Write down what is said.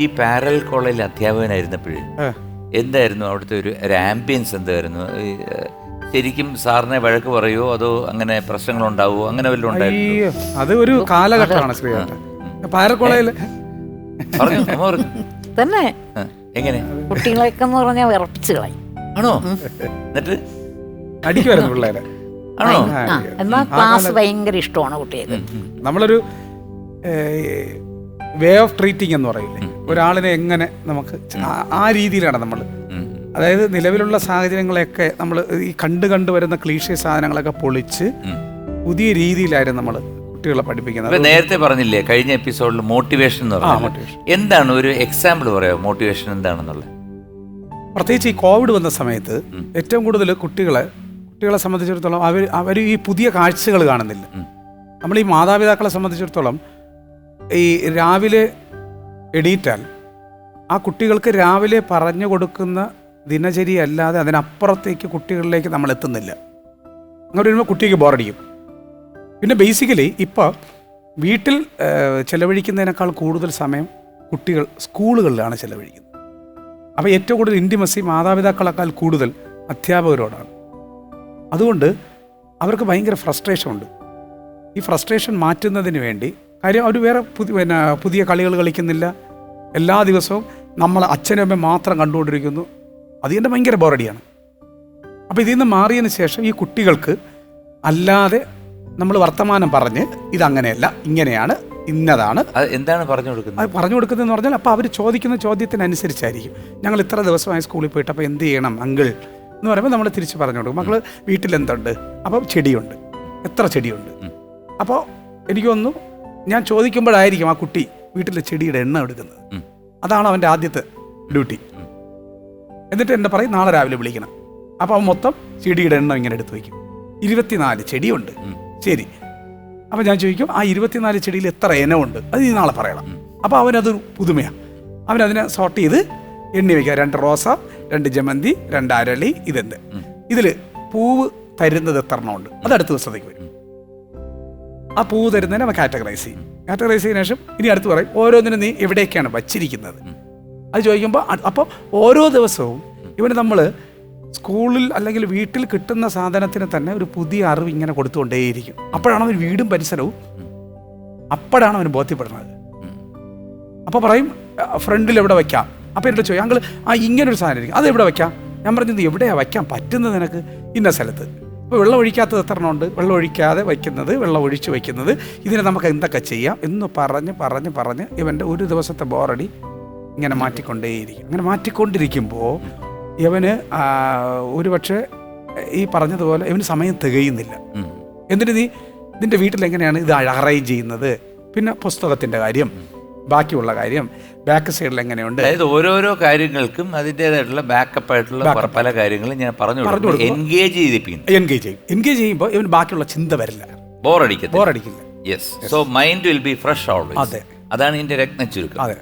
ഈ പാരൽ കോളേജിൽ അധ്യാപകനായിരുന്നപ്പോൾ എന്തായിരുന്നു അവിടുത്തെ ഒരു ഒരു ആംബിയൻസ് എന്തായിരുന്നു? ഈ, ഏഹ്, ശരിക്കും സാറിനെ വഴക്ക് പറയുമോ അതോ അങ്ങനെ പ്രശ്നങ്ങൾ ഉണ്ടാവുമോ അങ്ങനെ വല്ലതും ഉണ്ടായിരുന്നു? അയ്യോ അത് ഒരു കാലഘട്ടമാണ് ശ്രീകാന്ത്. പാരക്കോളയിൽ പറഞ്ഞു അമ്മ പറഞ്ഞു. തന്നെ. ആ, എങ്ങനെ? കുട്ടികളെയൊക്കെ എന്ന് പറഞ്ഞാൽ വിറപ്പിച്ച് കളയും. ആണോ? എന്നിട്ട്? അടിക്കുമായിരുന്നു പിള്ളേരെ. ആണോ? ആ എന്നാൽ ക്ലാസ് ഭയങ്കര ഇഷ്ടമാണ് കുട്ടികൾക്ക്. നമ്മളൊരു വേ ഓഫ് ട്രീറ്റിംഗ് എന്ന് പറയില്ലേ? ഒരാളിനെ എങ്ങനെ നമുക്ക് ആ- രീതിയിലാണ് നമ്മൾ. അതായത് നിലവിലുള്ള സാഹചര്യങ്ങളെയൊക്കെ നമ്മൾ ഈ കണ്ട് കണ്ട് വരുന്ന ക്ലീഷ്യ സാധനങ്ങളൊക്കെ പൊളിച്ച് പുതിയ രീതിയിലായിരുന്നു നമ്മൾ കുട്ടികളെ പഠിപ്പിക്കുന്നത്. നേരത്തെ പറഞ്ഞില്ലേ കഴിഞ്ഞ എപ്പിസോഡിൽ മോട്ടിവേഷൻ എന്ന് പറഞ്ഞു എന്താണ് ഒരു എക്സാമ്പിൾ പറയാമോ? മോട്ടിവേഷൻ എന്താണെന്നുള്ളത്? പ്രത്യേകിച്ച് ഈ കോവിഡ് വന്ന സമയത്ത് ഏറ്റവും കൂടുതൽ കുട്ടികളെ കുട്ടികളെ സംബന്ധിച്ചിടത്തോളം അവർ അവർ ഈ പുതിയ കാഴ്ചകൾ കാണുന്നില്ല. നമ്മൾ ഈ മാതാപിതാക്കളെ സംബന്ധിച്ചിടത്തോളം ഈ രാവിലെ എണീറ്റാൽ ആ കുട്ടികൾക്ക് രാവിലെ പറഞ്ഞു കൊടുക്കുന്ന ദിനചര്യ അല്ലാതെ അതിനപ്പുറത്തേക്ക് കുട്ടികളിലേക്ക് നമ്മൾ എത്തുന്നില്ല. അങ്ങനെ വരുമ്പോൾ കുട്ടിക്ക് ബോറടിക്കും. പിന്നെ ബേസിക്കലി ഇപ്പോൾ വീട്ടിൽ ചിലവഴിക്കുന്നതിനേക്കാൾ കൂടുതൽ സമയം കുട്ടികൾ സ്കൂളുകളിലാണ് ചിലവഴിക്കുന്നത്. അപ്പോൾ ഏറ്റവും കൂടുതൽ ഇന്റിമസി മാതാപിതാക്കളെക്കാൾ കൂടുതൽ അധ്യാപകരോടാണ്. അതുകൊണ്ട് അവർക്ക് ഭയങ്കര ഫ്രസ്ട്രേഷൻ ഉണ്ട്. ഈ ഫ്രസ്ട്രേഷൻ മാറ്റുന്നതിന് വേണ്ടി കാര്യം അവർ വേറെ പുതിയ പിന്നെ പുതിയ കളികൾ കളിക്കുന്നില്ല. എല്ലാ ദിവസവും നമ്മൾ അച്ഛനും അമ്മയും മാത്രം കണ്ടുകൊണ്ടിരിക്കുന്നു. അത് എന്റെ ഭയങ്കര ബോറടിയാണ്. അപ്പോൾ ഇതിൽ നിന്ന് മാറിയതിന് ശേഷം ഈ കുട്ടികൾക്ക് അല്ലാതെ നമ്മൾ വർത്തമാനം പറഞ്ഞ് ഇതങ്ങനെയല്ല ഇങ്ങനെയാണ് ഇന്നതാണ്. എന്താണ് പറഞ്ഞു കൊടുക്കുന്നത്? അത് പറഞ്ഞു കൊടുക്കുന്നതെന്ന് പറഞ്ഞാൽ അപ്പോൾ അവർ ചോദിക്കുന്ന ചോദ്യത്തിനനുസരിച്ചായിരിക്കും. ഞങ്ങൾ ഇത്ര ദിവസമായി സ്കൂളിൽ പോയിട്ട് അപ്പോൾ എന്ത് ചെയ്യണം അങ്കിൾ എന്ന് പറയുമ്പോൾ നമ്മൾ തിരിച്ച് പറഞ്ഞു കൊടുക്കും. മക്കൾ വീട്ടിൽ എന്തുണ്ട് അപ്പോൾ ചെടിയുണ്ട്. എത്ര ചെടിയുണ്ട്? അപ്പോൾ എനിക്കൊന്നും ഞാൻ ചോദിക്കുമ്പോഴായിരിക്കും ആ കുട്ടി വീട്ടിലെ ചെടിയുടെ എണ്ണ എടുക്കുന്നത്. അതാണ് അവന്റെ ആദ്യത്തെ ഡ്യൂട്ടി. എന്നിട്ട് എന്നെ പറയും നാളെ രാവിലെ വിളിക്കണം. അപ്പോൾ അവൻ മൊത്തം ചെടിയുടെ എണ്ണം ഇങ്ങനെ എടുത്തു വയ്ക്കും. ഇരുപത്തിനാല് ചെടിയുണ്ട്. ശരി. അപ്പോൾ ഞാൻ ചോദിക്കും ആ ഇരുപത്തിനാല് ചെടിയിൽ എത്ര ഇനമുണ്ട്? അത് ഈ നാളെ പറയണം. അപ്പോൾ അവനത് പുതുമയാണ് അവനതിനെ സോർട്ട് ചെയ്ത് എണ്ണി വയ്ക്കുക. രണ്ട് റോസ രണ്ട് ജമന്തി രണ്ട് അരളി ഇതെന്ത്? ഇതിൽ പൂവ് തരുന്നത് എത്ര എണ്ണമുണ്ട്? അത് അടുത്ത ദിവസത്തേക്ക് വരും. ആ പൂ തരുന്നതിനെ അവൻ കാറ്റഗറൈസ് ചെയ്യും. കാറ്റഗറൈസ് ചെയ്തതിനു ശേഷം ഇനി അടുത്ത് പറയും ഓരോന്നിനും നീ എവിടേക്കാണ് വച്ചിരിക്കുന്നത്? അത് ചോദിക്കുമ്പോൾ അപ്പോൾ ഓരോ ദിവസവും ഇവന് നമ്മൾ സ്കൂളിൽ അല്ലെങ്കിൽ വീട്ടിൽ കിട്ടുന്ന സാധനത്തിന് തന്നെ ഒരു പുതിയ അറിവ് ഇങ്ങനെ കൊടുത്തുകൊണ്ടേയിരിക്കും. അപ്പോഴാണ് അവൻ വീടും പരിസരവും അപ്പോഴാണ് അവന് ബോധ്യപ്പെടുന്നത്. അപ്പോൾ പറയും ഫ്രണ്ടിൽ എവിടെ വയ്ക്കാം അപ്പോൾ എന്നിട്ട് ചോദിക്കും അങ്കിൾ ആ ഇങ്ങനൊരു സാധനം ഇരിക്കും അത് എവിടെ വയ്ക്കാം ഞാൻ പറഞ്ഞത് എവിടെയാണ് വയ്ക്കാൻ പറ്റുന്നത് നിനക്ക്? ഇന്ന സ്ഥലത്ത്. ഇപ്പോൾ വെള്ളം ഒഴിക്കാത്തത് എത്ര ഉണ്ട്? വെള്ളം ഒഴിക്കാതെ വയ്ക്കുന്നത് വെള്ളം ഒഴിച്ച് വയ്ക്കുന്നത്. ഇതിനെ നമുക്ക് എന്തൊക്കെ ചെയ്യാം? എന്ന് പറഞ്ഞ് പറഞ്ഞ് പറഞ്ഞ് ഇവന്റെ ഒരു ദിവസത്തെ ബോറടി ഇങ്ങനെ മാറ്റിക്കൊണ്ടേയിരിക്കും. അങ്ങനെ മാറ്റിക്കൊണ്ടിരിക്കുമ്പോൾ ഇവന് ഒരു പക്ഷേ ഈ പറഞ്ഞതുപോലെ ഇവന് സമയം തികയുന്നില്ല. എന്നിട്ട് നീ? നിന്റെ വീട്ടിൽ എങ്ങനെയാണ് ഇത് അറേഞ്ച് ചെയ്യുന്നത്? പിന്നെ പുസ്തകത്തിന്റെ കാര്യം. ബാക്കിയുള്ള കാര്യം ബാക്ക് സൈഡിൽ എങ്ങനെയുണ്ട്? അതായത് ഓരോരോ കാര്യങ്ങൾക്കും അതിന്റെതായിട്ടുള്ള ബാക്കപ്പ് ആയിട്ടുള്ള പല- കാര്യങ്ങളും ഞാൻ പറഞ്ഞു പറഞ്ഞു. എൻഗേജ് ചെയ്തിപ്പിക്കുന്നു. എൻഗേജ് ചെയ്യും. എൻഗേജ് ചെയ്യുമ്പോൾ ഇവന് ബാക്കിയുള്ള ചിന്ത വരില്ല. ബോറടിക്കത്തില്ല ബോറടിക്കില്ല yes so mind will be fresh always അതെ. അതാണ് ഇതിന്റെ രത്ന ചുരുക്കം അതെ.